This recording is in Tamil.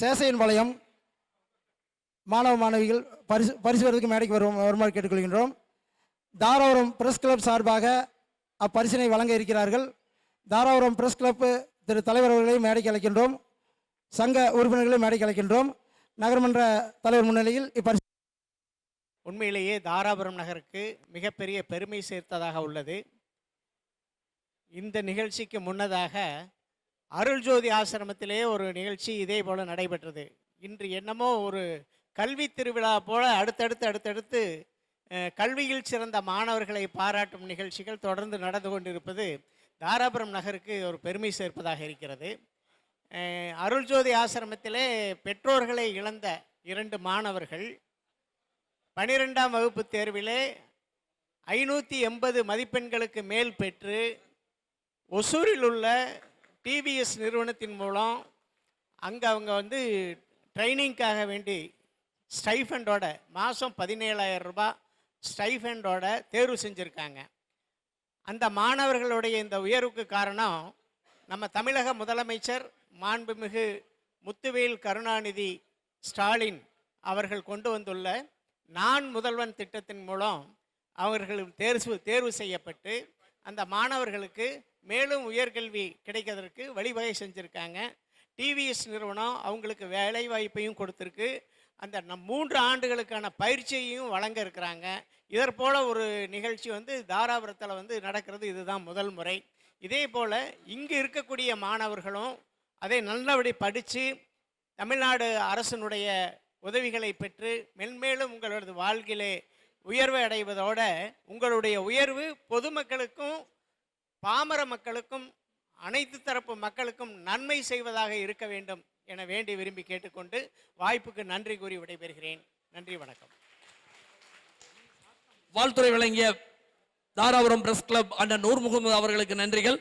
சேசையின் பாளையம் மாணவ மாணவிகள் பரிசு பரிசு பெறுவதற்கு மேடைக்கு வரும் வருமாறு கேட்டுக்கொள்கின்றோம். தாராபுரம் பிரஸ் கிளப் சார்பாக அப்பரிசினை வழங்க இருக்கிறார்கள். தாராபுரம் பிரஸ் கிளப்பு திரு தலைவர் அவர்களை மேடைக்கு அழைக்கின்றோம். சங்க உறுப்பினர்களை மேடைக்கு அழைக்கின்றோம். நகர்மன்ற தலைவர் முன்னிலையில் இப்பரிசு உண்மையிலேயே தாராபுரம் நகருக்கு மிகப்பெரிய பெருமை சேர்த்ததாக உள்ளது. இந்த நிகழ்ச்சிக்கு முன்னதாக அருள்ஜோதி ஆசிரமத்திலே ஒரு நிகழ்ச்சி இதே போல நடைபெற்றது. இன்று என்னமோ ஒரு கல்வி திருவிழா போல் அடுத்தடுத்து அடுத்தடுத்து கல்வியில் சிறந்த மாணவர்களை பாராட்டும் நிகழ்ச்சிகள் தொடர்ந்து நடந்து கொண்டிருப்பது தாராபுரம் நகருக்கு ஒரு பெருமை சேர்ப்பதாக இருக்கிறது. அருள்ஜோதி ஆசிரமத்திலே பெற்றோர்களை இழந்த இரண்டு மாணவர்கள் பனிரெண்டாம் வகுப்பு தேர்விலே ஐநூற்றி எண்பது மதிப்பெண்களுக்கு மேல் பெற்று ஒசூரில் உள்ள டிவிஎஸ் நிறுவனத்தின் மூலம் அங்கே அவங்க வந்து ட்ரைனிங்க்காக வேண்டி ஸ்டைஃபண்டோட மாதம் பதினேழாயிரம் ரூபாய் ஸ்டைஃபண்டோட தேர்வு செஞ்சுருக்காங்க. அந்த மாணவர்களுடைய இந்த உயர்வுக்கு காரணம் நம்ம தமிழக முதலமைச்சர் மாண்புமிகு முத்துவேல் கருணாநிதி ஸ்டாலின் அவர்கள் கொண்டு வந்துள்ள நான் முதல்வன் திட்டத்தின் மூலம் அவர்கள் தேர்வு தேர்வு செய்யப்பட்டு அந்த மாணவர்களுக்கு மேலும் உயர்கல்வி கிடைக்கிறதற்கு வழிவகை செஞ்சுருக்காங்க. டிவிஎஸ் நிறுவனம் அவங்களுக்கு வேலை வாய்ப்பையும் கொடுத்துருக்கு. அந்த நம் மூன்று ஆண்டுகளுக்கான பயிற்சியையும் வழங்க இருக்கிறாங்க. இதற்போல் ஒரு நிகழ்ச்சி வந்து தாராபுரத்தில் வந்து நடக்கிறது இதுதான் முதல் முறை. இதே போல் இங்கே இருக்கக்கூடிய மாணவர்களும் அதை நல்லபடி படித்து தமிழ்நாடு அரசனுடைய உதவிகளை பெற்று மென்மேலும் உங்களது வாழ்க்கையிலே உயர்வை அடைவதோடு உங்களுடைய உயர்வு பொதுமக்களுக்கும் பாமர மக்களுக்கும் அனைத்து தரப்பு மக்களுக்கும் நன்மை செய்வதாக இருக்க வேண்டும் என வேண்டி விரும்பி கேட்டுக்கொண்டு வாய்ப்புக்கு நன்றி கூறி விடைபெறுகிறேன். நன்றி வணக்கம். வாழ்த்துறை வழங்கிய தாராபுரம் பிரஸ் கிளப் அண்ணன் நூர் முகமது அவர்களுக்கு நன்றிகள்.